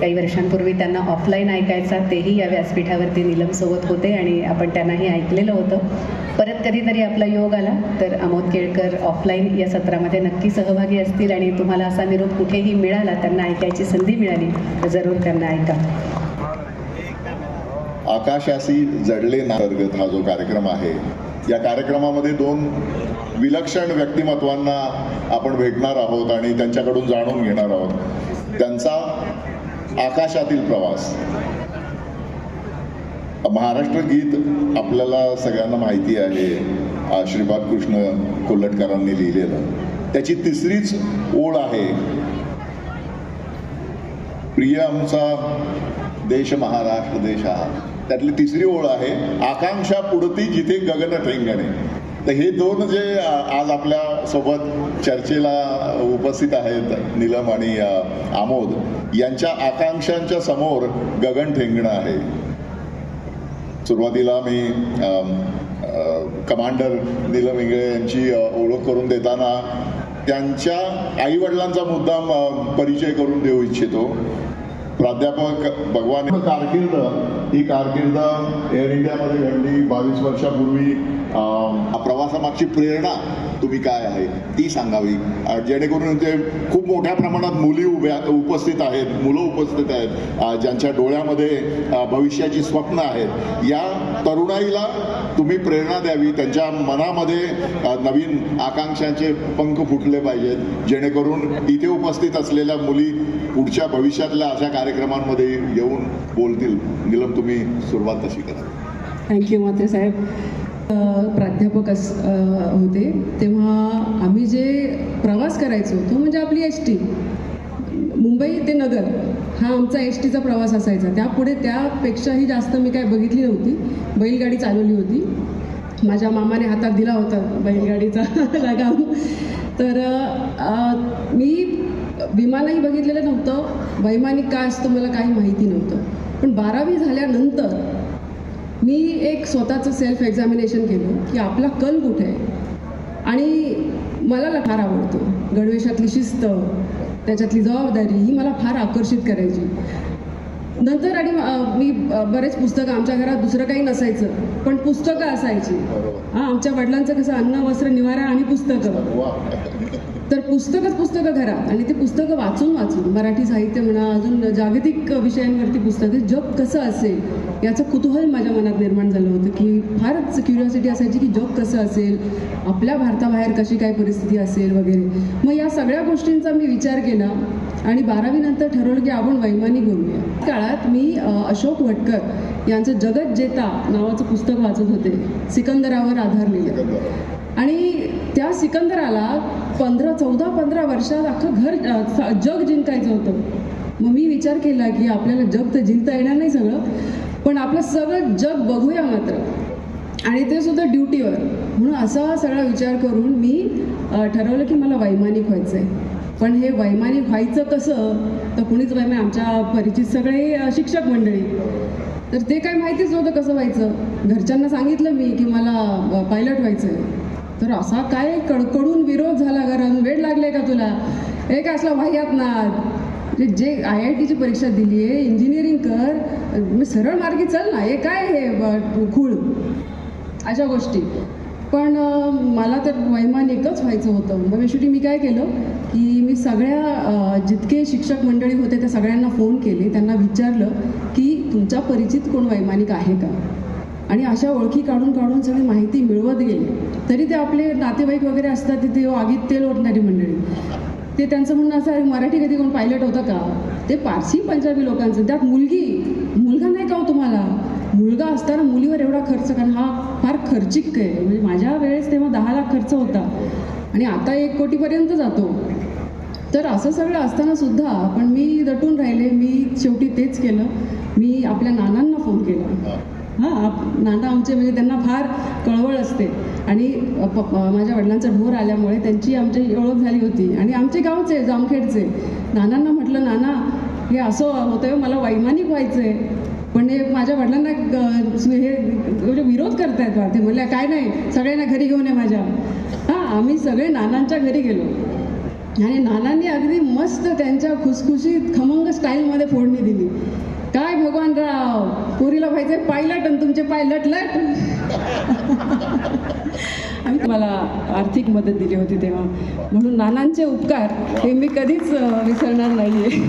काही वर्षांपूर्वी त्यांना ऑफलाईन ऐकायचा तेही या व्यासपीठावरती नीलमसोबत होते आणि आपण त्यांनाही ऐकलेलं होतं. परत कधीतरी आपला योग आला तर अमोद केळकर ऑफलाईन या सत्रामध्ये नक्की सहभागी असतील आणि तुम्हाला असा निरोप कुठेही मिळाला त्यांना ऐकायची संधी मिळाली तर जरूर त्यांना ऐका. आकाशाशी जडले नांतर्गत हा जो कार्यक्रम आहे या कार्यक्रमामध्ये दोन विलक्षण व्यक्तिमत्वांना आपण भेटणार आहोत आणि त्यांच्याकडून जाणून घेणार आहोत. त्यांचा आकाशातील प्रवास. महाराष्ट्र गीत आपल्याला सगळ्यांना माहिती आहे. श्रीपाद कृष्ण कोल्हटकरांनी लिहिलेलं. त्याची तिसरीच ओळ आहे. प्रिय आमचा देश महाराष्ट्र देश हा. त्यातली तिसरी ओळ आहे आकांक्षा पुढती जिथे गगन ठेंगणे. तर हे दोन जे आज आपल्या सोबत चर्चेला उपस्थित आहेत नीलम आणि आमोद. यांच्या आकांक्षांच्या समोर गगन ठेंगणं आहे. सुरुवातीला मी कमांडर नीलम इंगळे यांची ओळख करून देताना त्यांच्या आईवडिलांचा मुद्दाम परिचय करून देऊ इच्छितो. प्राध्यापक भगवान कारकीर्द ही कारकीर्द एअर इंडियामध्ये घडली. बावीस वर्षापूर्वी प्रवासामागची प्रेरणा तुम्ही काय आहे ती सांगावी. जेणेकरून ते खूप मोठ्या प्रमाणात मुली उभ्या उपस्थित आहेत मुलं उपस्थित आहेत ज्यांच्या डोळ्यामध्ये भविष्याची स्वप्न आहेत. या तरुणाईला तुम्ही प्रेरणा द्यावी त्यांच्या मनामध्ये नवीन आकांक्षांचे पंख फुटले पाहिजेत. जेणेकरून इथे उपस्थित असलेल्या मुली पुढच्या भविष्यातल्या अशा कार्यक्रमांमध्ये येऊन बोलतील. निलम तुम्ही सुरुवात तशी करा. थँक्यू मात्र साहेब. प्राध्यापक अस होते. तेव्हा आम्ही जे प्रवास करायचो तो म्हणजे आपली एस टी. मुंबई ते नगर. हा आमचा एस टीचा प्रवास असायचा. त्यापुढे त्यापेक्षाही जास्त मी काय बघितली नव्हती. बैलगाडी चालवली होती. माझ्या मामाने हातात दिला होता बैलगाडीचा लगाम. तर मी विमानही बघितलेलं नव्हतं. वैमानिक काय असतं मला काही माहिती नव्हतं. पण बारावी झाल्यानंतर मी एक स्वतःचं सेल्फ एक्झामिनेशन केलं की आपला कल कुठे आहे? आणि मला लखार फार आवडतो. गणवेशातली शिस्त त्याच्यातली जबाबदारी ही मला फार आकर्षित करायची. नंतर आणि मी बरेच पुस्तकं आमच्या घरात दुसरं काही नसायचं पण पुस्तकं असायची. हां आमच्या वडिलांचं कसं अन्न वस्त्र निवारा आणि पुस्तकं. तर पुस्तकच पुस्तकं घरात आणि ते पुस्तकं वाचून वाचून मराठी साहित्य म्हणा अजून जागतिक विषयांवरती पुस्तकं जग कसं असेल याचं कुतूहल माझ्या मनात निर्माण झालं होतं की फारच क्युरिओसिटी असायची की जग कसं असेल आपल्या भारताबाहेर कशी काय परिस्थिती असेल वगैरे. मग या सगळ्या गोष्टींचा मी विचार केला. आणि बारावीनंतर ठरवलं की आपण वैमानिक बनूया काळात मी अशोक वटकर यांचं जगत जेता नावाचं पुस्तक वाचत होते. सिकंदरावर आधारलेलं. आणि त्या सिकंदराला पंधरा चौदा पंधरा वर्षात अख्खं घर जग जिंकायचं होतं. मग मी विचार केला की आपल्याला जग तर जिंकता येणार नाही सगळं पण आपलं सगळं जग बघूया मात्र. आणि ते सुद्धा ड्युटीवर. म्हणून असा सगळा विचार करून मी ठरवलं की मला वैमानिक व्हायचं आहे पण हे वैमानिक व्हायचं कसं तर कुणीच वैमानिक आमच्या परिचित सगळे शिक्षक मंडळी. तर ते काय माहितीच नव्हतं कसं व्हायचं. घरच्यांना सांगितलं मी की मला पायलट व्हायचं आहे तर असा काय कडकडून विरोध झाला कारण वेळ लागले का तुला? हे काय असला वाह्यात ना? जे आय आय टीची परीक्षा दिली आहे इंजिनिअरिंग कर मी सरळ मार्गी चल ना हे काय हे खूळ? अशा गोष्टी. पण मला तर वैमानिकच व्हायचं होतं. मग शेवटी मी काय केलं की मी सगळ्या जितके शिक्षक मंडळी होते त्या सगळ्यांना फोन केले. त्यांना विचारलं की तुमच्या परिचित कोण वैमानिक आहे का? आणि अशा ओळखी काढून काढून सगळी माहिती मिळवत गेले. तरी ते आपले नातेवाईक वगैरे असतात तिथे आगीत तेल ओढणारी मंडळी. ते त्यांचं म्हणणं असं आहे मराठी कधी कोण पायलट होतं का? ते पारसी पंजाबी लोकांचं. त्यात मुलगी मुलगा नाही का हो तुम्हाला? मुलगा असताना मुलीवर एवढा खर्च कारण हा फार खर्चिक आहे. म्हणजे माझ्या वेळेस तेव्हा दहा लाख खर्च होता. आणि आता एक कोटीपर्यंत जातो. तर असं सगळं असताना सुद्धा पण मी दटून राहिले. मी शेवटी तेच केलं. मी आपल्या नानांना फोन केला. हां आप- नाना आमचे म्हणजे त्यांना फार कळवळ असते. आणि प- माझ्या वडिलांचा ढोर आल्यामुळे त्यांची आमची ओळख झाली होती. आणि आमचे गावचे जामखेडचे. नानांना म्हटलं नाना हे असं होतं मला वैमानिक व्हायचं आहे पण हे माझ्या वडिलांना हे म्हणजे विरोध करतायत वाटते म्हणल्या काय नाही सगळ्यांना घरी घेऊन ये माझ्या. हां आम्ही सगळे नानांच्या घरी गेलो. आणि नानांनी अगदी मस्त त्यांच्या खुसखुशीत खमंग स्टाईलमध्ये फोडणी दिली. काय भगवान राव पुरीला पाहिजे पायलट आणि तुमचे पायलट लट आम्ही तुम्हाला आर्थिक मदत दिली होती तेव्हा. म्हणून नानांचे उपकार हे मी कधीच विसरणार नाही आहे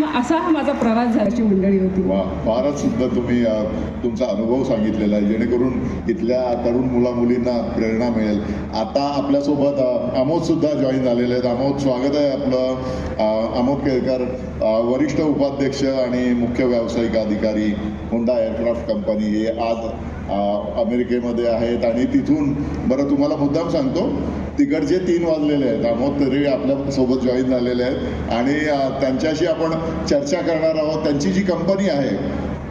मग असा हा माझा प्रवास झाल्याची मंडळी होती. वा फारच सुद्धा तुम्ही तुमचा अनुभव सांगितलेला आहे. जेणेकरून इथल्या तरुण मुला मुलींना प्रेरणा मिळेल. आता आपल्यासोबत अमोद सुद्धा जॉईन झालेले आहेत. अमोद स्वागत आहे आपलं. अमोद केळकर वरिष्ठ उपाध्यक्ष आणि मुख्य व्यावसायिक अधिकारी होंडा एअरक्राफ्ट कंपनी हे आज अमेरिकेमध्ये आहेत आणि तिथून बरं तुम्हाला मुद्दाम सांगतो तिकडचे तीन वाजलेले आहेत. आमोद तरी आपल्यासोबत जॉईन झालेले आहेत. आणि त्यांच्याशी आपण चर्चा करणार आहोत. त्यांची जी कंपनी आहे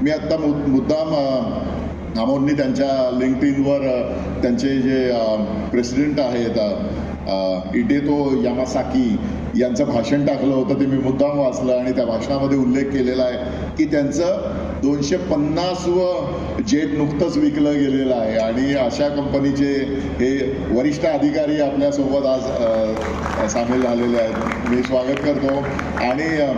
मी आत्ता मु मुद्दाम आमोदनी त्यांच्या लिंक्डइनवर इनवर त्यांचे जे प्रेसिडेंट आहेत इटे तो यामासाकी यांचं भाषण टाकलं होतं. ते मी मुद्दाम वाचलं आणि त्या भाषणामध्ये उल्लेख केलेला आहे की त्यांचं दोनशे पन्नास व जेट नुकतंच विकलं गेलेलं आहे. आणि अशा कंपनीचे हे वरिष्ठ अधिकारी आपल्यासोबत आज सामील झालेले आहेत. मी स्वागत करतो. आणि अ,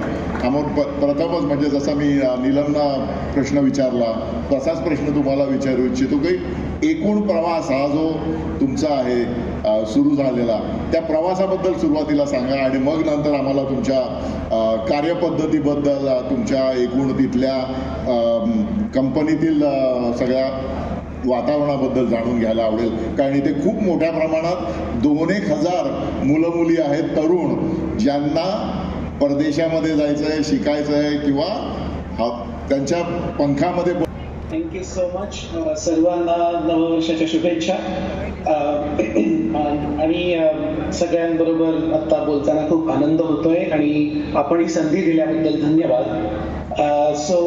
प प्रथमच म्हणजे जसा मी अ, नीलमना प्रश्न विचारला तसाच प्रश्न तुम्हाला विचारू इच्छितो की एकूण प्रवास हा जो तुमचा आहे सुरू झालेला त्या प्रवासाबद्दल सुरुवातीला सांगा आणि मग नंतर आम्हाला तुमच्या कार्यपद्धतीबद्दल तुमच्या एकूण तिथल्या कंपनीतील सगळ्या वातावरणाबद्दल जाणून घ्यायला आवडेल. कारण इथे खूप मोठ्या प्रमाणात दोन एक हजार मुलं मुली आहेत तरुण ज्यांना परदेशामध्ये जायचं आहे शिकायचं आहे किंवा हा त्यांच्या पंखामध्ये थँक्यू सो मच सर्वांना नववर्षाच्या शुभेच्छा. आणि सगळ्यांबरोबर आता बोलताना खूप आनंद होतोय आणि आपण ही संधी दिल्याबद्दल धन्यवाद. सो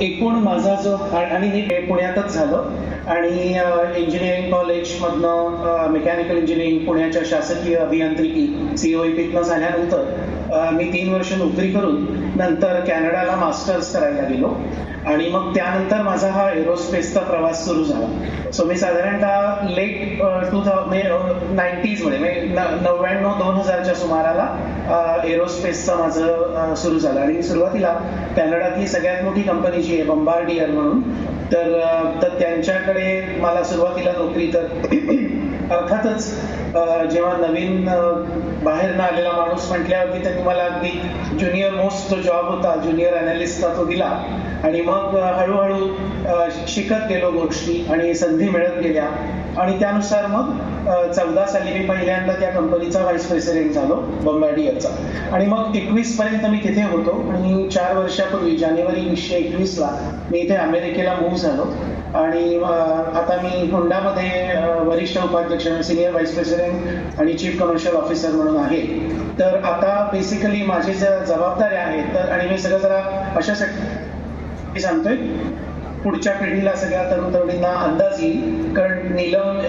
एकूण माझा जो आणि मी हे पुण्यातच झालं. आणि इंजिनिअरिंग कॉलेजमधनं मेकॅनिकल इंजिनिअरिंग पुण्याच्या शासकीय अभियांत्रिकी सीओईपीतनं झाल्यानंतर मी तीन वर्ष नोकरी करून नंतर कॅनडाला मास्टर्स करायला गेलो. आणि मग त्यानंतर माझा हा एरोस्पेसचा प्रवास सुरू झाला. सो मी साधारणतः लेट टू थाउजंड नाईन्टीजमध्ये म्हणजे न- नव्याण्णव दोन हजारच्या सुमाराला एरोस्पेसचं माझं सुरू झालं. आणि सुरुवातीला कॅनडातली सगळ्यात मोठी कंपनी जी आहे बंबार्डियर म्हणून तर तर त्यांच्याकडे मला सुरुवातीला नोकरी तर अर्थातच जेव्हा नवीन बाहेर बाहेरनं आलेला माणूस म्हटल्यावरती त्यांनी मला अगदी ज्युनियर मोस्ट जो जॉब होता ज्युनियर अनालिस्टचा तो दिला. आणि मग हळूहळू शिकत गेलो गोष्टी आणि संधी मिळत गेल्या. आणि त्यानुसार मग चौदा साली मी पहिल्यांदा त्या कंपनीचा व्हाईस प्रेसिडेंट झालो बंगाडियाचा आणि मग एकवीस पर्यंत मी तिथे होतो. आणि चार वर्षापूर्वी जानेवारी वीसशे एकवीसला मी इथे अमेरिकेला मूव्ह झालो. आणि आता मी होंडामध्ये वरिष्ठ उपाध्यक्ष सिनियर व्हाईस प्रेसिडेंट आणि चीफ कमर्शियल ऑफिसर म्हणून आहे. तर आता बेसिकली माझी ज्या जबाबदाऱ्या आहेत तर आणि मी सगळं जरा अशासाठी सांगतोय. पुढच्या पिढीला सगळ्या तरुण तरुणींना अंदाज येईल. कारण नीलम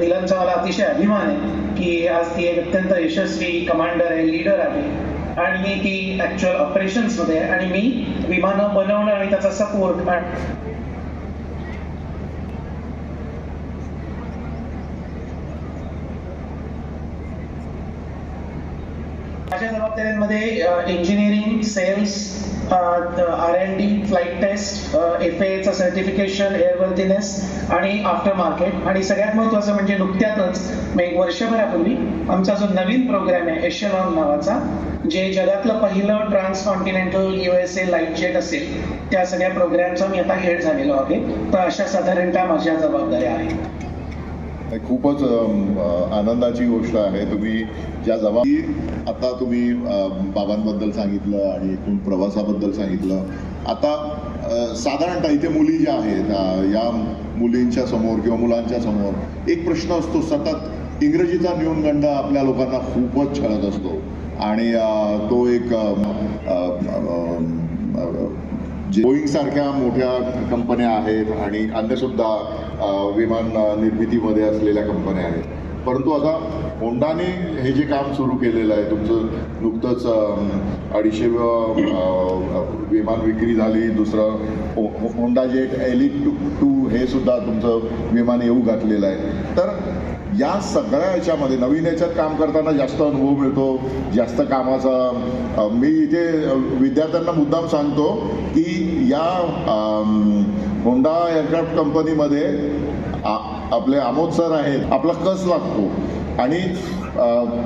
नीलमचा मला अतिशय अभिमान आहे की आज ती एक अत्यंत यशस्वी कमांडर आहे लीडर आहे. आणि ती ऍक्च्युअल ऑपरेशन्समध्ये आहे. आणि मी विमानं बनवणं आणि त्याचा सपोर्ट माझ्या जबाबदाऱ्यांमध्ये engineering sales R N D flight test F एचं सर्टिफिकेशन एअरवर्थिनेस आणि आफ्टर मार्केट आणि सगळ्यात महत्वाचं म्हणजे नुकत्यातच मी एक वर्षभरापूर्वी आमचा जो नवीन प्रोग्राम आहे एशलॉन नावाचा जे जगातलं पहिलं transcontinental U S A light jet असेल त्या सगळ्या प्रोग्रामचा मी आता हेड झालेलो आहे. तर अशा साधारणतः माझ्या जबाबदाऱ्या आहेत. खूपच आनंदाची गोष्ट आहे. तुम्ही ज्या जबाब आता तुम्ही बाबांबद्दल सांगितलं आणि एकूण प्रवासाबद्दल सांगितलं. आता साधारणतः इथे मुली ज्या आहेत या मुलींच्या समोर किंवा मुलांच्या समोर एक प्रश्न असतो सतत इंग्रजीचा न्यूनगंड आपल्या लोकांना खूपच छळत असतो. आणि तो एक अम, बोईंग सारख्या मोठ्या कंपन्या आहेत आणि अन्यसुद्धा विमान निर्मितीमध्ये असलेल्या कंपन्या आहेत. परंतु आता होंडाने हे जे काम सुरू केलेलं आहे तुमचं नुकतंच अडीचशे विमान विक्री झाली दुसरं हो-, हो Honda jet elite two two हे सुद्धा तुमचं विमान येऊ घातलेलं आहे. तर या सगळ्या याच्यामध्ये नवीन याच्यात काम करताना जास्त अनुभव मिळतो जास्त कामाचा मी इथे विद्यार्थ्यांना मुद्दाम सांगतो की या होंडा एअरक्राफ्ट कंपनीमध्ये आपले आमोद सर आहेत. आपला कस लागतो आणि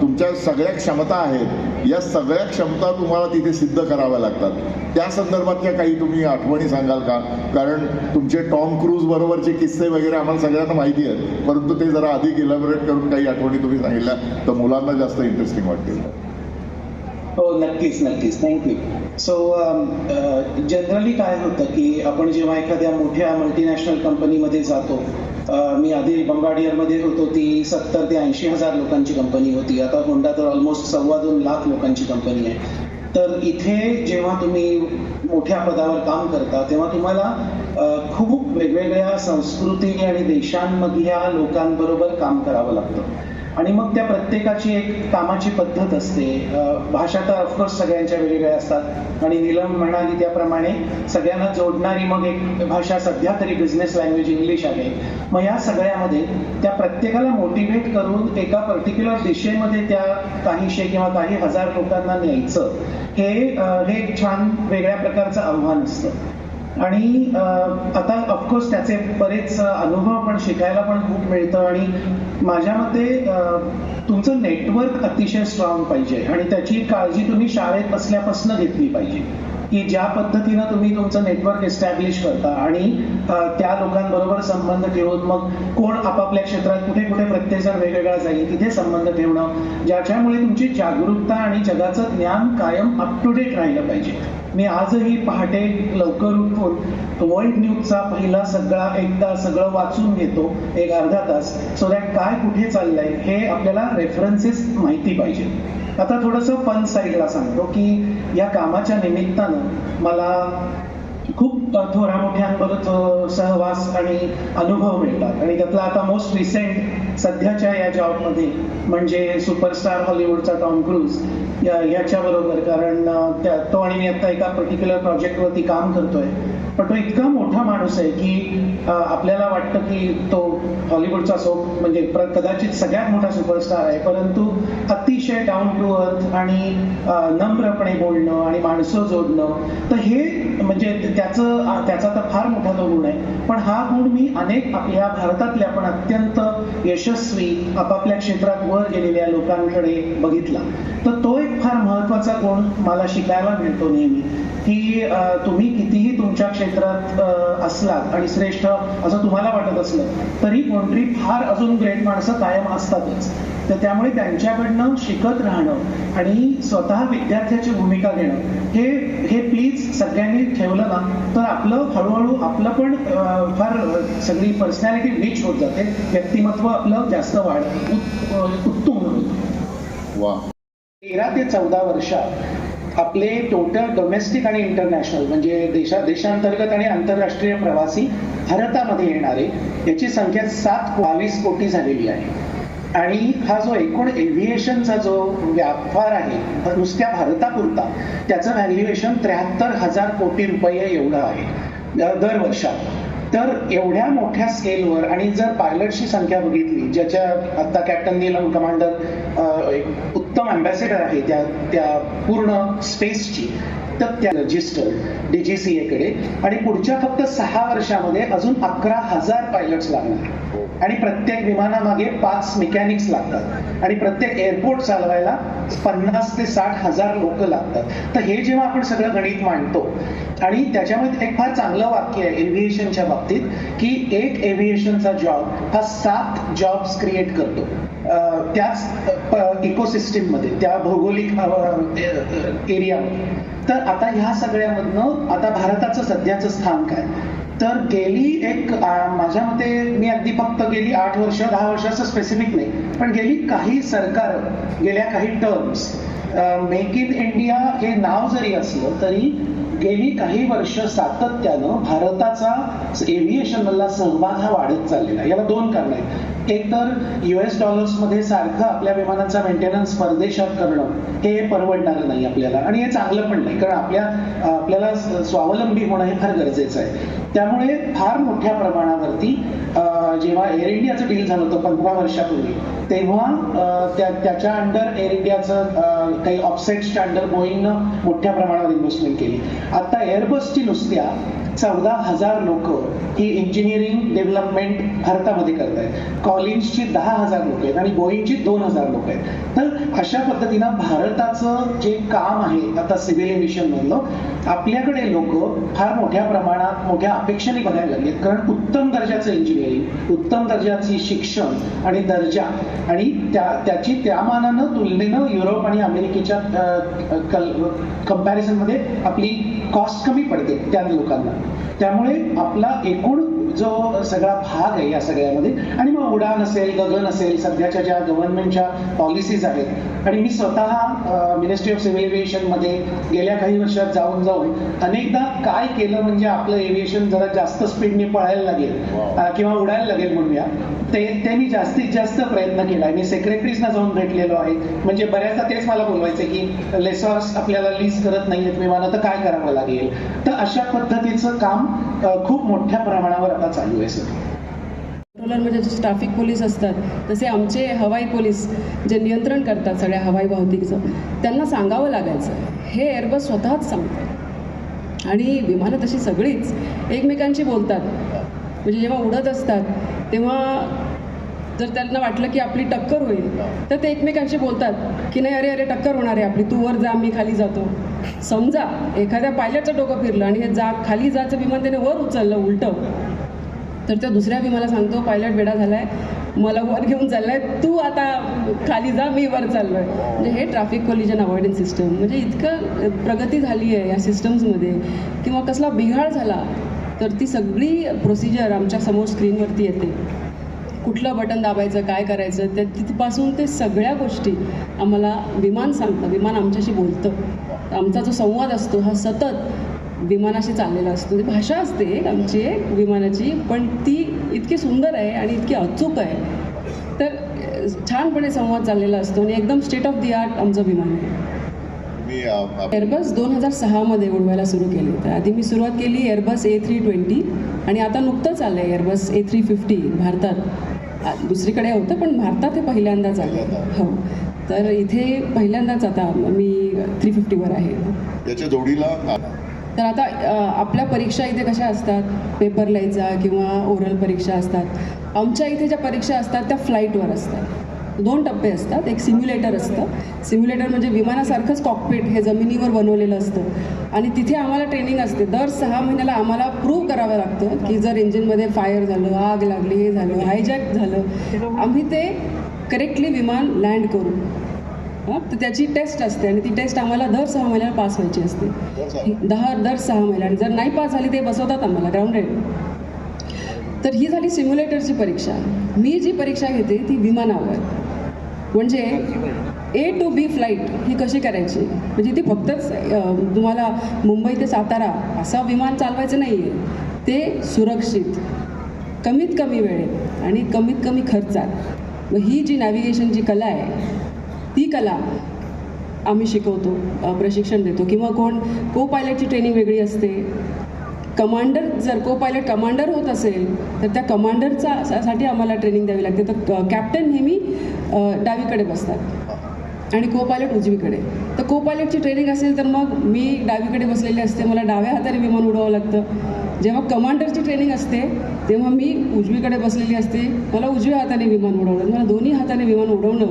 तुमच्या सगळ्या क्षमता आहेत. या सगळ्या क्षमता तुम्हाला तिथे सिद्ध कराव्या लागतात. त्या संदर्भातल्या काही तुम्ही आठवणी सांगाल का? कारण तुमचे टॉम क्रूज बरोबरचे किस्से वगैरे आम्हाला सगळ्यांना माहिती आहेत. परंतु ते जरा अधिक इलॅबोरेट करून काही आठवणी तुम्ही सांगितल्या तर मुलांना जास्त इंटरेस्टिंग वाटतील. हो नक्कीच नक्कीच. थँक्यू सो जनरली काय होतं की आपण जेव्हा एखाद्या मोठ्या मल्टीनॅशनल कंपनीमध्ये जातो मी आधी बंबाडियरमध्ये होतो ती सत्तर ते ऐंशी हजार लोकांची कंपनी होती. आता होंडा तर ऑलमोस्ट सव्वा दोन लाख लोकांची कंपनी आहे. तर इथे जेव्हा तुम्ही मोठ्या पदावर काम करता तेव्हा तुम्हाला खूप वेगवेगळ्या संस्कृती आणि देशांमधल्या लोकांबरोबर काम करावं लागतं. आणि मग त्या प्रत्येकाची एक कामाची पद्धत असते. भाषा तर ऑफकोर्स सगळ्यांच्या वेगवेगळ्या असतात. आणि नीलम म्हणाली त्याप्रमाणे सगळ्यांना जोडणारी मग एक भाषा सध्या तरी बिझनेस लँग्वेज इंग्लिश आहे. मग या सगळ्यामध्ये त्या प्रत्येकाला मोटिवेट करून एका पर्टिक्युलर दिशेमध्ये त्या काहीशे किंवा काही हजार लोकांना न्यायचं हे हे एक छान वेगळ्या प्रकारचं आव्हान असतं. आणि आता ऑफकोर्स त्याचे बरेच अनुभव पण शिकायला पण खूप मिळतं आणि माझ्या मते तुमचं नेटवर्क अतिशय स्ट्रॉंग पाहिजे आणि त्याची काळजी तुम्ही शाळेत असल्यापासून घेतली पाहिजे की ज्या पद्धतीनं तुम्ही तुमचं नेटवर्क एस्टॅब्लिश करता आणि त्या लोकांबरोबर संबंध ठेवून मग कोण आपापल्या क्षेत्रात कुठे कुठे प्रत्येकजण वेगवेगळा जाईल तिथे संबंध ठेवणं ज्याच्यामुळे तुमची जागरूकता आणि जगाचं ज्ञान कायम अप टू डेट राहिलं पाहिजे. मी आजही पहाटे लवकर उठून वर्ल्ड न्यूजचा पहिला सगळा एकदा सगळं वाचून घेतो एक अर्धा तास सो दॅट काय कुठे चाललंय हे आपल्याला रेफरन्सेस माहिती पाहिजे. आता थोडंसं फन साईडला सांगतो की या कामाच्या निमित्तानं मला खूप थोरा मोठ्यांबरोबर सहवास आणि अनुभव मिळतात. आणि त्यातला आता मोस्ट रिसेंट सध्याच्या या जॉबमध्ये म्हणजे सुपरस्टार हॉलिवूडचा टॉम क्रूज याच्याबरोबर. कारण त्या तो आणि मी आता एका पर्टिक्युलर प्रोजेक्टवरती काम करतोय. पण तो इतका मोठा माणूस आहे की आपल्याला वाटतं की तो हॉलिवूडचा सो म्हणजे कदाचित सगळ्यात मोठा सुपरस्टार आहे. परंतु अतिशय डाऊन टू अर्थ आणि नम्रपणे बोलणं आणि माणसं जोडणं तर हे म्हणजे त्याचं त्याचा तर फार मोठा तो गुण आहे. पण हा गुण मी अनेक आपल्या भारतातल्या पण अत्यंत यशस्वी आपापल्या क्षेत्रात वर गेलेल्या लोकांकडे बघितला. तर तो एक फार महत्त्वाचा गुण मला शिकायला मिळतो नेहमी की तुम्ही किती तुमच्या क्षेत्रात असलात आणि श्रेष्ठ असं तुम्हाला वाटत असलं तरी कोणतरी फार अजून ग्रेट माणसं कायम असतातच. तर त्यामुळे त्यांच्याकडनं शिकत राहणं आणि स्वतः विद्यार्थ्याची भूमिका घेणं हे हे प्लीज सगळ्यांनी ठेवलं ना तर आपलं हळूहळू आपलं पण फार सगळी पर्सनॅलिटी रिच होत जाते. व्यक्तिमत्व आपलं जास्त वाढ उत- अं, उत्तुंग होतं. वा. तेरा ते चौदा वर्षात आपले टोटल डोमेस्टिक आणि इंटरनॅशनल म्हणजे देशा देशांतर्गत आणि आंतरराष्ट्रीय प्रवासी भारतामध्ये येणारे याची संख्या सात बावीस कोटी झालेली आहे. आणि हा जो एकूण एव्हिएशनचा जो व्यापार आहे नुसत्या भारतापुरता त्याचं व्हॅल्युएशन त्र्याहत्तर हजार कोटी रुपये एवढं आहे दर वर्षात तर एवढ्या मोठ्या स्केलवर आणि जर पायलटची संख्या बघितली ज्याच्या आता कॅप्टन नीलम कमांडर एक उत्तम अँबॅसेडर आहे त्या त्या पूर्ण स्पेसची तर त्या रजिस्टर्ड डीजीसीएकडे आणि पुढच्या फक्त सहा वर्षामध्ये अजून अकरा हजार पायलट्स लागणार. आणि प्रत्येक विमानामागे पाच मेकॅनिक्स लागतात. आणि प्रत्येक एअरपोर्ट चालवायला पन्नास ते साठ हजार लोक लागतात. तर हे जेव्हा आपण सगळं गणित मांडतो आणि त्याच्यामध्ये एक फार चांगलं वाक्य आहे एव्हिएशनच्या बाबतीत की एक एव्हिएशनचा जॉब हा सात जॉब्स क्रिएट करतो. त्याच इकोसिस्टीममध्ये त्या भौगोलिक एरियामध्ये तर आता ह्या सगळ्यामधनं आता भारताचं सध्याचं स्थान काय? तर गेली एक माझ्या मते मी अगदी फक्त गेली आठ वर्ष दहा वर्षाचं स्पेसिफिक नाही. पण गेली काही सरकार गेल्या काही टर्म्स मेक इन इंडिया हे नाव जरी असलं तरी गेली काही वर्ष सातत्यानं भारताचा एव्हिएशनला सहभाग हा वाढत चाललेला आहे. याला दोन कारण आहेत. एक तर युएस डॉलर्समध्ये सारखं आपल्या विमानांचा मेंटेनन्स परदेशात करणं हे परवडणारं नाही आपल्याला. आणि हे चांगलं पण नाही कारण आपल्या आपल्याला स्वावलंबी होणं हे फार गरजेचं आहे. त्यामुळे फार मोठ्या प्रमाणावरती जेव्हा एअर इंडियाचं डील झालं होतं पंधरा वर्षापूर्वी तेव्हा त्या त्याच्या अंडर एअर इंडियाचं काही ऑफसेट्सच्या अंडर बोईंगनं मोठ्या प्रमाणावर इन्व्हेस्टमेंट केली. आता एअरबसची नुसत्या चौदा हजार लोक ही इंजिनिअरिंग डेव्हलपमेंट भारतामध्ये करत आहेत कॉलिन्सची दहा हजार लोक आहेत आणि बोईंगची दोन हजार लोक आहेत. तर अशा पद्धतीनं भारताचं जे काम आहे आता सिव्हिल एव्हिएशन मधलं आपल्याकडे लोक फार मोठ्या प्रमाणात मोठ्या अपेक्षेने बघायला लागलेत. कारण उत्तम दर्जाचं इंजिनिअरिंग उत्तम दर्जाची शिक्षण आणि दर्जा आणि त्या त्याची त्या मानानं तुलनेनं युरोप आणि अमेरिकेच्या कंपॅरिझनमध्ये आपली कॉस्ट कमी पडते त्या लोकांना. त्यामुळे आपला एकूण जो सगळा भाग आहे या सगळ्यामध्ये आणि मग उडान असेल गगन असेल सध्याच्या ज्या गव्हर्नमेंटच्या पॉलिसीज आहेत आणि मी स्वतः मिनिस्ट्री ऑफ सिव्हिल एव्हिएशनमध्ये गेल्या काही वर्षात जाऊन जाऊन अनेकदा काय केलं म्हणजे आपलं एव्हिएशन जरा जास्त स्पीडने पळायला लागेल किंवा उडायला लागेल म्हणूया ते ते मी जास्तीत जास्त प्रयत्न केलाय मी सेक्रेटरीजना जाऊन भेटलेलो आहे. म्हणजे बऱ्याचदा तेच मला बोलवायचे की लेसॉर्स आपल्याला लीज करत नाहीयेत विमानं तर काय करावं लागेल? तर अशा पद्धतीचं काम खूप मोठ्या प्रमाणावर आता चालू आहे सर. कंट्रोलर म्हणजे जसे ट्रॅफिक पोलीस असतात तसे आमचे हवाई पोलीस जे नियंत्रण करतात सगळ्या हवाई वाहतुकीचं त्यांना सांगावं लागायचं. हे एअरबस स्वतःच सांगतात. आणि विमानं तशी सगळीच एकमेकांशी बोलतात. म्हणजे जेव्हा उडत असतात तेव्हा जर त्यांना वाटलं की आपली टक्कर होईल तर ते एकमेकांशी बोलतात की नाही अरे अरे टक्कर होणार आहे आपली तू वर जा मी खाली जातो. समजा एखाद्या पायलटचं डोकं फिरलं आणि हे जा खाली जाचं विमान त्याने वर उचललं उलटं. तर त्या दुसऱ्या विमाला सांगतो पायलट वेडा झालाय मला वर घेऊन चाललाय तू आता खाली जा मी वर चाललोय. म्हणजे हे ट्रॅफिक कोलिजन अवॉइडन्स सिस्टम म्हणजे इतकं प्रगती झाली आहे या सिस्टम्समध्ये किंवा कसला बिघाड झाला तर ती सगळी प्रोसिजर आमच्यासमोर स्क्रीनवरती येते. कुठलं बटन दाबायचं काय करायचं त्या तिथपासून ते सगळ्या गोष्टी आम्हाला विमान सांगतं विमान आमच्याशी बोलतं. आमचा जो संवाद असतो हा सतत विमानाशी चाललेला असतो. ती भाषा असते एक आमची एक विमानाची पण ती इतकी सुंदर आहे आणि इतकी अचूक आहे. तर छानपणे संवाद चाललेला असतो आणि एकदम स्टेट ऑफ दी आर्ट आमचं विमान आहे. एअरबस दोन हजार सहामध्ये उडवायला सुरू केली तर आधी मी सुरुवात केली एअरबस ए थ्री ट्वेंटी आणि आता नुकतंच आलं आहे एअरबस ए थ्री फिफ्टी भारतात. दुसरीकडे होतं पण भारतात हे पहिल्यांदाच आलं. हो. तर इथे पहिल्यांदाच आता मी थ्री फिफ्टीवर आहे. याच्या जोडीला तर आता आपल्या परीक्षा इथे कशा असतात? पेपर लिहायचा किंवा ओरल परीक्षा असतात. आमच्या इथे ज्या परीक्षा असतात त्या फ्लाईटवर असतात. दोन टप्पे असतात. एक सिम्युलेटर असतं. सिम्युलेटर म्हणजे विमानासारखंच कॉकपिट हे जमिनीवर बनवलेलं असतं. आणि तिथे आम्हाला ट्रेनिंग असते. दर सहा महिन्याला आम्हाला प्रूव्ह करावं लागतं की जर इंजिनमध्ये फायर झालं आग लागली हे झालं हायजॅक झालं आम्ही ते करेक्टली विमान लँड करू. हां? तर त्याची टेस्ट असते आणि ती टेस्ट आम्हाला दर सहा महिन्याला पास व्हायची असते. दहा दर सहा महिन्या आणि जर नाही पास झाली ते बसवतात आम्हाला ग्राउंडेड तर ही झाली सिम्युलेटरची परीक्षा. मी जी परीक्षा घेते ती विमानावर. म्हणजे ए टू बी फ्लाईट ही कशी करायची? म्हणजे ती फक्तच तुम्हाला मुंबई ते सातारा असा विमान चालवायचं नाही आहे ते सुरक्षित कमीत कमी वेळेत आणि कमीत कमी खर्चात. मग ही जी नॅव्हिगेशनची कला आहे ती कला आम्ही शिकवतो प्रशिक्षण देतो. किंवा कोण को पायलटची ट्रेनिंग वेगळी असते. कमांडर जर को पायलट कमांडर होत असेल तर त्या कमांडरचा सा- साठी आम्हाला ट्रेनिंग द्यावी लागते. तर क- कॅप्टन नेहमी डावीकडे बसतात. आणि को पायलट उजवीकडे. तर को पायलटची ट्रेनिंग असेल तर मग मी डावीकडे बसलेली असते. मला डाव्या हाताने विमान उडवावं लागतं. जेव्हा कमांडरची ट्रेनिंग असते तेव्हा मी उजवीकडे बसलेली असते. मला उजव्या हाताने विमान उडवलं मला दोन्ही हाताने विमान उडवणं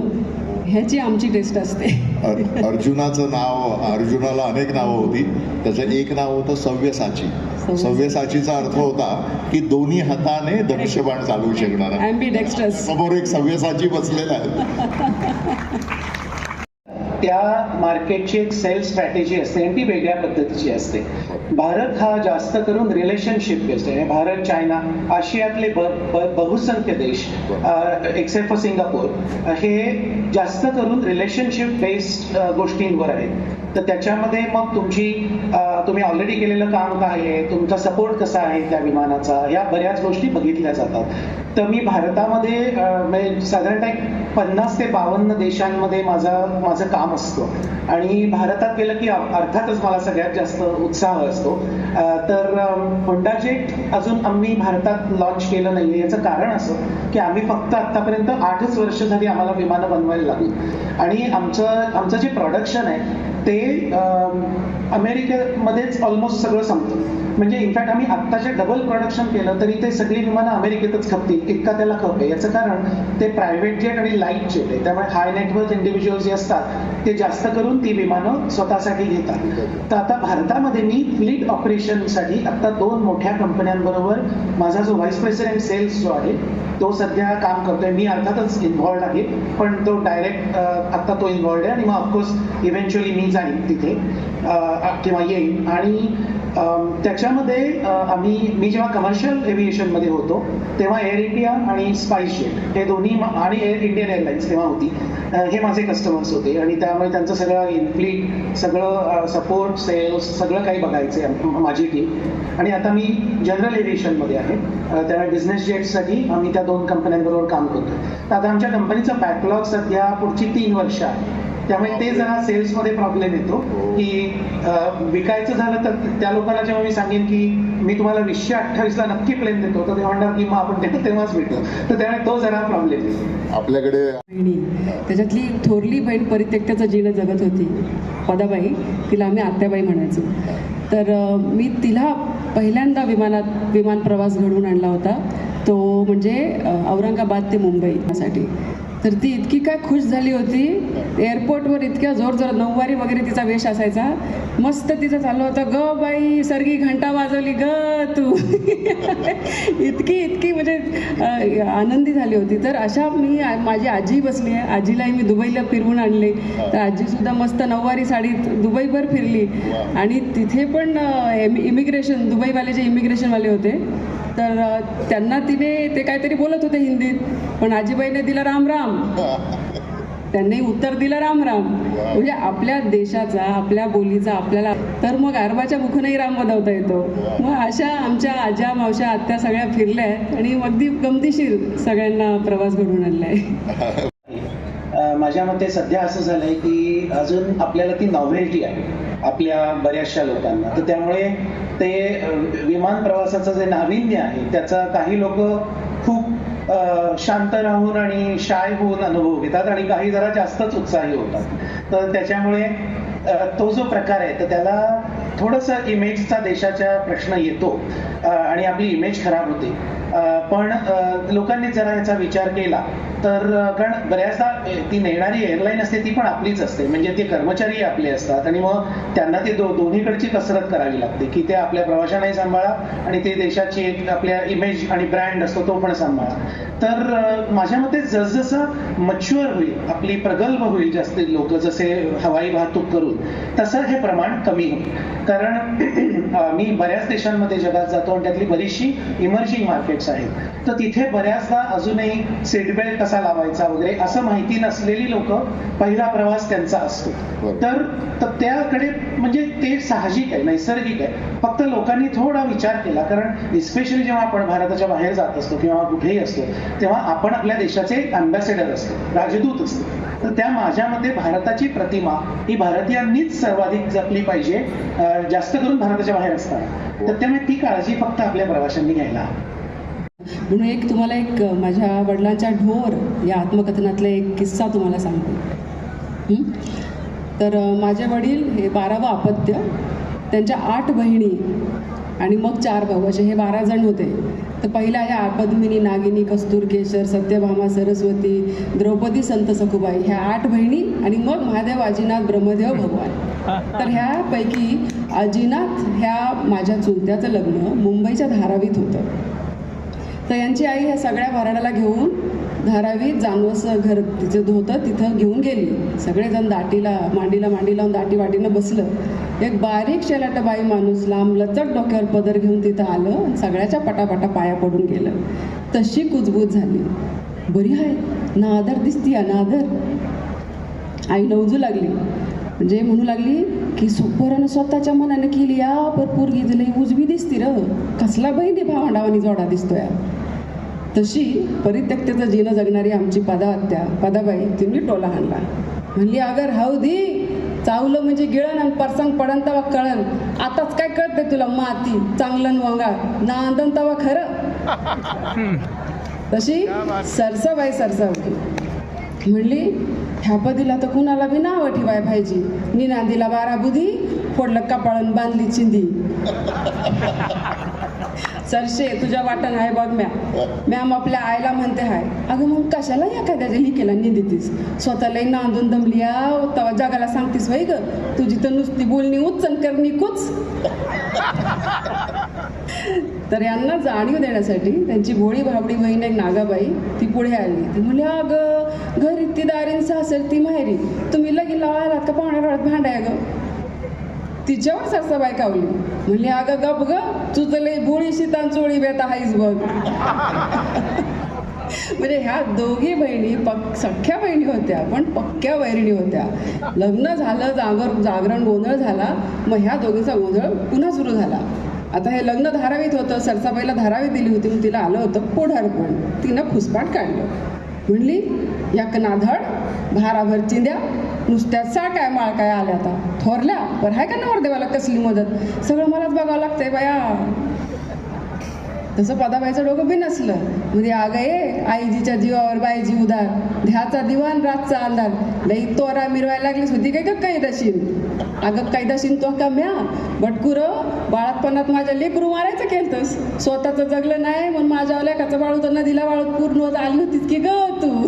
ह्याची आमची टेस्ट असते. अर- अर्जुनाचं नाव अर्जुनाला अनेक नावं होती. त्याचं एक नाव होतं सव्यसाची. सव्यसाची. सव्यसाचीचा अर्थ होता की दोन्ही हाताने धनुष्यबाण चालवू शकणार. समोर एक सव्यसाची बसलेला आहे. त्या मार्केटची एक सेल्स स्ट्रॅटेजी असते आणि ती वेगळ्या पद्धतीची असते. भारत हा जास्त करून रिलेशनशिप बेस्ड आहे भारत चायना आशियातले ब- ब- बहुसंख्य देश एक्सेप्ट फॉर सिंगापूर हे जास्त करून रिलेशनशिप बेस्ड गोष्टींवर आहेत. तर त्याच्यामध्ये मग तुमची तुम्ही ऑलरेडी केलेलं काम काय आहे? तुमचा सपोर्ट कसा आहे त्या विमानाचा? या बऱ्याच गोष्टी बघितल्या जातात. तर मी भारतामध्ये म्हणजे साधारणतः एक पन्नास ते बावन्न देशांमध्ये माझा माझं काम असतं. आणि भारतात गेलं की अर्थातच मला सगळ्यात जास्त उत्साह असतो. तर होंडा जेट अजून आम्ही भारतात लॉन्च केलं नाही याचं कारण असं की आम्ही फक्त आतापर्यंत आठच वर्ष झाली आम्हाला विमानं बनवायला लागली. आणि आमचं आमचं जे प्रोडक्शन आहे ते अमेरिकेमध्येच ऑलमोस्ट सगळं सांगतं म्हणजे इनफॅक्ट आम्ही आत्ताचे डबल प्रोडक्शन केलं तरी ते सगळी विमानं अमेरिकेतच खपतील इतका त्याला खप आहे. याचं कारण ते प्रायव्हेट जेट आणि लाइट जेट आहे. त्यामुळे हाय नेटवर्क इंडिव्हिज्युअल्स जे असतात ते जास्त करून ती विमानं स्वतःसाठी घेतात. तर आता भारतामध्ये मी फ्लीट ऑपरेशनसाठी आत्ता दोन मोठ्या कंपन्यांबरोबर माझा जो व्हाईस प्रेसिडेंट सेल्स जो आहे तो सध्या काम करतोय. मी अर्थातच इन्व्हॉल्ड आहे पण तो डायरेक्ट आता तो इन्व्हॉल्ड आहे आणि मग ऑफकोर्स इव्हेंच्युअली मी जाईन तिथे किंवा येईन. आणि त्याच्यामध्ये आम्ही मी जेव्हा कमर्शियल एव्हिएशनमध्ये होतो तेव्हा एअर इंडिया आणि स्पाइस जेट हे दोन्ही आणि एअर इंडियन एअरलाइन्स तेव्हा होती. हे माझे कस्टमर्स होते. आणि त्यामुळे त्यांचं सगळं इन्फ्लीट सगळं सपोर्ट सेल्स सगळं काही बघायचे माझी टीम आणि आता मी जनरल एव्हिएशनमध्ये आहे. त्यामुळे बिझनेस जेटसाठी आम्ही त्या दोन कंपन्यांबरोबर काम करतो तर आता आमच्या कंपनीचं बॅकलॉग सध्या पुढची तीन वर्ष आहे. त्यामुळे ते जरा सेल्समध्ये प्रॉब्लेम येतो. की अं, विकायचं झालं तर त्या लोकांना जेव्हा मी सांगेन की मी तुम्हाला वीसशे अठ्ठावीसला नक्की प्लेन देतो तर ते म्हणणार की मग आपण ते- तेव्हाच भेटू. तर त्यामुळे तो जरा प्रॉब्लेम येतो. आपल्याकडे बहिणी त्याच्यातली थोरली बहीण परित्यक्त्याचं जीणं जगत होती पदाबाई तिला आम्ही आत्याबाई म्हणायचो. तर मी तिला पहिल्यांदा विमानात विमान प्रवास घडवून आणला होता. तो म्हणजे औरंगाबाद ते मुंबईसाठी तर ती इतकी काय खुश झाली होती. एअरपोर्टवर इतक्या जोर जोर नऊवारी वगैरे तिचा वेश असायचा. मस्त तिचं चाललं होतं ग बाई सरगी घंटा वाजवली ग तू. इतकी इतकी म्हणजे आनंदी झाली होती. तर अशा मी माझी आजी बसली आहे. आजीलाही मी दुबईला फिरवून आणले. तर आजीसुद्धा मस्त नऊवारी साडीत दुबईभर फिरली. आणि तिथे पण इमिग्रेशन दुबईवाले जे इमिग्रेशनवाले होते तर त्यांना तिने ते काहीतरी बोलत होते हिंदीत पण आजीबाईने दिला राम राम. त्यांनी उत्तर दिलं राम राम. म्हणजे आपल्या देशाचा आपल्या बोलीचा आपल्याला तर मग अरबाच्या मुखानही राम बदवता येतो. मग अशा आमच्या आज्या मावश्या आत्या सगळ्या फिरल्या आहेत आणि अगदी गमतीशीर सगळ्यांना प्रवास घडून आणलाय. आहे माझ्या मते सध्या असं झालंय की अजून आपल्याला ती नॉव्हेल्टी आहे आपल्या बऱ्याचशा लोकांना. तर त्यामुळे ते विमान प्रवासाचं जे नाविन्य आहे त्याचा काही लोक खूप शांत राहून आणि शाय होऊन अनुभव घेतात आणि काही जरा जास्तच उत्साही होतात. तर त्याच्यामुळे तो जो प्रकार आहे तर त्याला थोडंसं इमेजचा देशाच्या प्रश्न येतो. आणि आपली इमेज खराब होते. पण लोकांनी जरा याचा विचार केला तर कारण बऱ्याचदा ती नेणारी एअरलाईन असते ती पण आपलीच असते. म्हणजे ते कर्मचारी आपले असतात. आणि मग त्यांना ती दो दोन्हीकडची कसरत करावी लागते की ते आपल्या प्रवाशांनाही सांभाळा आणि ते देशाची एक आपल्या इमेज आणि ब्रँड असतो तो पण सांभाळा. तर माझ्या मते जसजसं मच्युअर होईल आपली प्रगल्भ होईल जास्त लोक जसे हवाई वाहतूक करून तसं हे प्रमाण कमी होईल. कारण मी बऱ्याच देशांमध्ये जगात जातो आणि त्यातली बरीचशी इमर्जिंग मार्केट्स आहेत. तर तिथे बऱ्याचदा अजूनही सीट बेल्ट कसा लावायचा वगैरे असं माहिती नसलेली लोक पहिला प्रवास त्यांचा असतो. तर त्याकडे म्हणजे ते साहजिक आहे नैसर्गिक आहे. फक्त लोकांनी थोडा विचार केला कारण इस्पेशली जेव्हा आपण भारताच्या बाहेर जात असतो किंवा कुठेही असतो तेव्हा आपण आपल्या देशाचे अँबॅसेडर असतो राजदूत असतो. तर त्या माझ्या मते भारताची प्रतिमा ही भारतीयांनीच सर्वाधिक जपली पाहिजे जास्त करून भारताच्या बाहेर असताना. तर त्यामुळे ती काळजी फक्त आपल्या प्रवाशांनी घ्यायला हवी. म्हणून एक तुम्हाला एक माझ्या वडिलांच्या ढोर या आत्मकथनातला एक किस्सा तुम्हाला सांगते. तर माझे वडील हे बारावं अपत्य त्यांच्या आठ बहिणी आणि मग चार भाऊ असे हे बारा जण होते. तर पहिल्या ह्या पद्मिनी नागिनी कस्तूर केशर सत्यभामा सरस्वती द्रौपदी संत सखुबाई ह्या आठ बहिणी आणि मग महादेव आजीनाथ ब्रह्मदेव भगवान. तर ह्यापैकी आजीनाथ ह्या माझ्या चुलत्याचं लग्न मुंबईच्या धारावीत होतं. तर यांची आई ह्या सगळ्या भराडाला घेऊन धारावी जानवसं घर तिचं होतं तिथं घेऊन गेली. सगळेजण दाटीला मांडीला मांडी लावून दाटी वाटीनं बसलं. एक बारीक शेलाट बाई माणूस लांब लचक डोक्यावर पदर घेऊन तिथं आलं आणि सगळ्याच्या पटापटा पाया पडून गेलं. तशी कुजबूज झाली. बरी आहे. ना आदर दिसती ना आदर आई नवजू लागली. म्हणजे म्हणू लागली की सोपरानं स्वतःच्या मनाने केली या पर पोरगी उजवी दिसती र. कसला बहिणी भावंडावानी जोडा दिसतोय तशी परित्यक्तेचं जीनं जगणारी आमची पदाहत्या पदाबाई तिने टोला हाणला. म्हणली अगर हाऊ दी चावलं म्हणजे गिळण आणि परसंग पडन तवा कळण. आताच काय कळते तुला माती चांगलं वंगाळ नांदन तवा खरं. तशी सरसाबाई सरसा होती म्हणली ह्या पदीला तर कुणाला बी नाव ठेवाय पाहिजे. निनादीला बारा बुधी फोडलं कपाळून बांधली चिंदी. सरशे तुझ्या वाटण आहे बघ मॅम मॅम आपल्या आईला म्हणते हाय अगं मग कशाला एखाद्याच्या लिकेला निंदितीस स्वतःलाही नांदून दमली आव तवा जगाला सांगतीस वय ग? तुझी तर नुसती बोलणी उच्चन करणी कुच. तर यांना जाणीव देण्यासाठी त्यांची भोळी भाबडी बहीण एक नागाबाई ती पुढे आली. ती म्हणली अगं घर इतकी दारीन सासर ती माहेरी. तुम्ही लगीन लावायला का? पाहुण्या भांडाय ग. तिच्यावर सरसाबाई कावली म्हणली अगं गप ग तुझं लई भोळी शितान चोळी बेता हाईस बघ. म्हणजे ह्या दोघी बहिणी पक सख्या बहिणी होत्या पण पक्क्या वैरिणी होत्या. लग्न झालं जागर जागरण गोंधळ झाला मग ह्या दोघींचा गोंधळ पुन्हा सुरू झाला. आता हे लग्न धारावीत होतं सरसाबाईला धारावीत दिली होती मग तिला आलं होतं पोढारपण तिनं फुसपाट काढलं. म्हणली या कनाधड भाराभर चिंद्या नुसत्या सा काय माळ काय आल्या आता? थोरल्या पर हाय का नवरदेवाला कसली मदत? सगळं मलाच बघावं लागतंय बाया. तसं पदाबाईचं डोकं बी नसलं. म्हणजे आग ये आईजीच्या जीवावर बाईजी उदार. ध्याचा दिवाण रातचा अंधार. लई तोरा मिरवायला लागलीस होती काय काही कैदाशीन? अगं कैदाशीन तो का म्या? बटकुर बाळातपणात माझ्या लेकरू मारायचं केलतस. स्वतःचं जगलं नाही म्हणून माझ्या लेखाचं बाळू तर नदीला वाळूत पूर्ण होत आली होतीस की ग तू?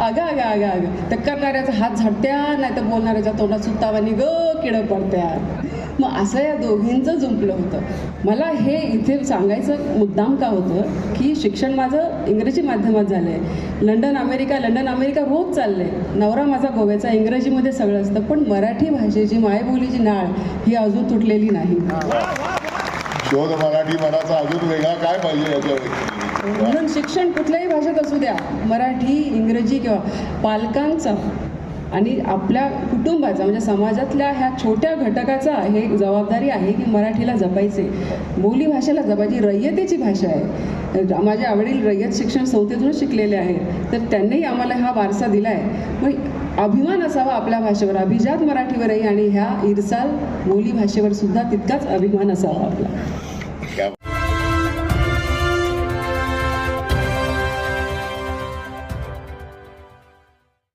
अगं अगं अगं अगं तर करणाऱ्याचा हात झाडत्या नाही तर बोलणाऱ्याच्या तोंडात सुतावानी ग किडं पडत्या मग असं या दोघींचं जुंपलं होतं. मला हे इथे सांगायचं मुद्दाम का होतं? की शिक्षण माझं इंग्रजी माध्यमात झालं आहे लंडन अमेरिका लंडन अमेरिका रोज चाललंय. नवरा माझा गोव्याचा इंग्रजीमध्ये सगळं असतं. पण मराठी भाषेची मायबोलीची नाळ ही अजून तुटलेली नाही. शोध मराठी मनाचा अजून वेगळा काय पाहिजे याच्यावर? म्हणून शिक्षण कुठल्याही भाषेत असू द्या मराठी इंग्रजी किंवा पालकांचा आणि आपल्या कुटुंबाचा म्हणजे समाजातल्या ह्या छोट्या घटकाचा हे जबाबदारी आहे की मराठीला जपायचे. बोली भाषेला जपायची रय्यतेची भाषा आहे. माझे आवडील रय्यत शिक्षण संस्थेतूनच शिकलेले आहेत. तर त्यांनीही आम्हाला हा वारसा दिला आहे मग अभिमान असावा आपल्या भाषेवर अभिजात मराठीवरही आणि ह्या इरसाल बोली भाषेवर सुद्धा तितकाच अभिमान असावा आपला.